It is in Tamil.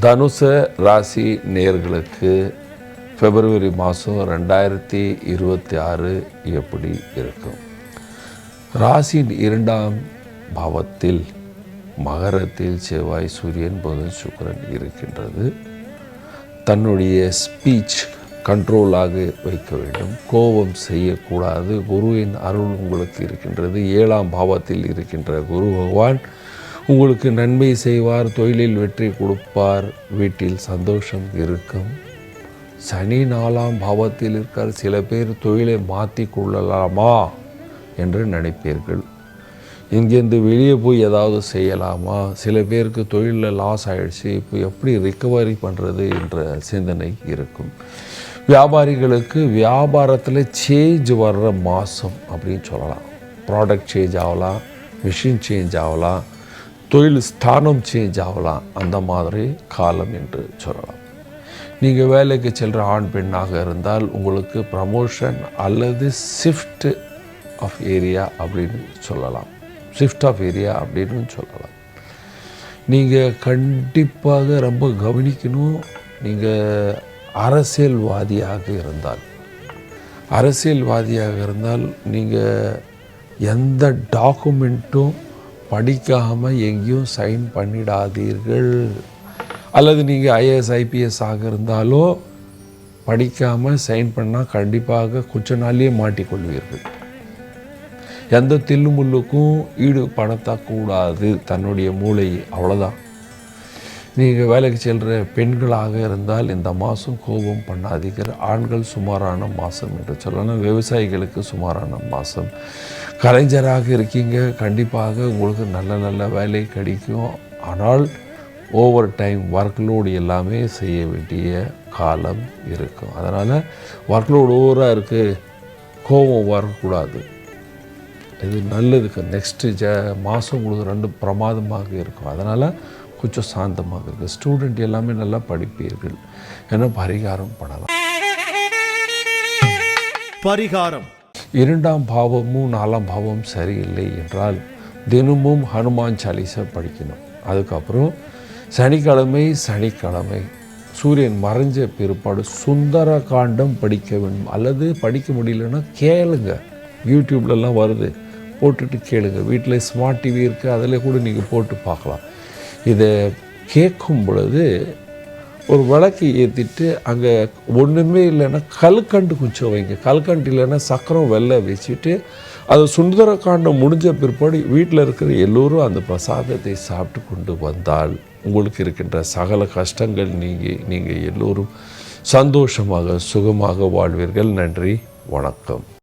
தனுச ராசி நேர்களுக்கு பிப்ரவரி மாதம் ரெண்டாயிரத்தி இருபத்தி ஆறு எப்படி இருக்கும்? ராசியின் இரண்டாம் பாவத்தில் மகரத்தில் செவ்வாய் சூரியன் புதன் சுக்கிரன் இருக்கின்றது. தன்னுடைய ஸ்பீச் கண்ட்ரோலாக வைக்க வேண்டும். கோபம் செய்யக்கூடாது. குருவின் அருள் உங்களுக்கு இருக்கின்றது. ஏழாம் பாவத்தில் இருக்கின்ற குரு பகவான் உங்களுக்கு நன்மை செய்வார் தொழிலில் வெற்றி கொடுப்பார். வீட்டில் சந்தோஷம் இருக்கும். சனி நாலாம் பாவத்தில் இருக்கார். சில பேர் தொழிலை மாற்றி கொள்ளலாமா என்று நினைப்பீர்கள். இங்கேருந்து வெளியே போய் ஏதாவது செய்யலாமா? சில பேருக்கு தொழிலில் லாஸ் ஆகிடுச்சு இப்போ எப்படி ரிக்கவரி பண்ணுறது என்ற சிந்தனை இருக்கும். வியாபாரிகளுக்கு வியாபாரத்தில் சேஞ்ச் வர்ற மாதம் அப்படின்னு சொல்லலாம். ப்ராடக்ட் சேஞ்ச் ஆகலாம். மிஷின் சேஞ்ச் ஆகலாம். தொழில் ஸ்தானம் சேஞ்ச் ஆகலாம். அந்த மாதிரி காலம் என்று சொல்லலாம். நீங்கள் வேலைக்கு செல்கிற ஆண் பெண்ணாக இருந்தால் உங்களுக்கு ப்ரமோஷன் அல்லது ஷிஃப்ட் ஆஃப் ஏரியா அப்படின்னு சொல்லலாம். ஷிஃப்ட் ஆஃப் ஏரியா அப்படின்னு சொல்லலாம். நீங்கள் கண்டிப்பாக ரொம்ப கவனிக்கணும். நீங்கள் அரசியல்வாதியாக இருந்தால். அரசியல்வாதியாக இருந்தால் நீங்கள் எந்த டாக்குமெண்ட்டும் படிக்காமல் எங்கேயும் சைன் பண்ணிடாதீர்கள். அல்லது நீங்கள் ஐஏஎஸ் ஐபிஎஸ் ஆக இருந்தாலோ படிக்காமல் சைன் பண்ணால் கண்டிப்பாக கொஞ்ச நாள்லேயே மாட்டிக்கொள்வீர்கள் எந்த தில்லுமுள்ளுக்கும் ஈடுபடுத்தக்கூடாது தன்னுடைய மூளை அவ்வளோதான் நீங்கள் வேலைக்கு செல்கிற பெண்களாக இருந்தால் இந்த மாதம் கோபம் பண்ணாதீர்கள் ஆண்கள் சுமாரான மாதம் என்று சொல்லணும் விவசாயிகளுக்கு சுமாரான மாதம் கலைஞராக இருக்கீங்க. கண்டிப்பாக உங்களுக்கு நல்ல நல்ல வேலை கிடைக்கும். ஆனால் ஓவர் டைம் ஒர்க்லோடு எல்லாமே செய்ய வேண்டிய காலம் இருக்கும். அதனால் ஒர்க்லோடு ஓவராக இருக்குது கோபம் வரக்கூடாது. இது நல்லதுக்கு நெக்ஸ்ட்டு ஜ மாதம் உங்களுக்கு ரெண்டு பிரமாதமாக இருக்கும். அதனால் கொஞ்சம் சாந்தமாக இருக்குது ஸ்டூடெண்ட் எல்லாமே நல்லா படிப்பீர்கள். ஏன்னா பரிகாரம் பண்ணலாம். பரிகாரம். இரண்டாம் பாவமும் நாலாம் பாவம் சரியில்லை என்றால் தினமும் ஹனுமான் சாலிசா படிக்கணும். அதுக்கப்புறம் சனிக்கிழமை சனிக்கிழமை சூரியன் மறைஞ்ச பிற்பாடு சுந்தர காண்டம் படிக்க வேண்டும். அல்லது படிக்க முடியலன்னா கேளுங்க. யூடியூப்லலாம் வருது. போட்டுட்டு கேளுங்க. வீட்டில் ஸ்மார்ட் டிவி இருக்குது அதில் கூட நீங்கள் போட்டு பார்க்கலாம். இதை கேட்கும் பொழுது ஒரு விளக்கு ஏற்றிட்டு அங்கே ஒன்றுமே இல்லைன்னா கல்கண்டு குச்சம் வைங்க. கல்கண்டு இல்லைன்னா சக்கரம் வெள்ளை வச்சுட்டு அது சுந்தரகாண்டம் முடிஞ்ச பிற்பாடு வீட்டில் இருக்கிற எல்லோரும் அந்த பிரசாதத்தை சாப்பிட்டு கொண்டு வந்தால் உங்களுக்கு இருக்கின்ற சகல கஷ்டங்கள் நீங்கள் நீங்கள் எல்லோரும் சந்தோஷமாக சுகமாக வாழ்வீர்கள். நன்றி வணக்கம்.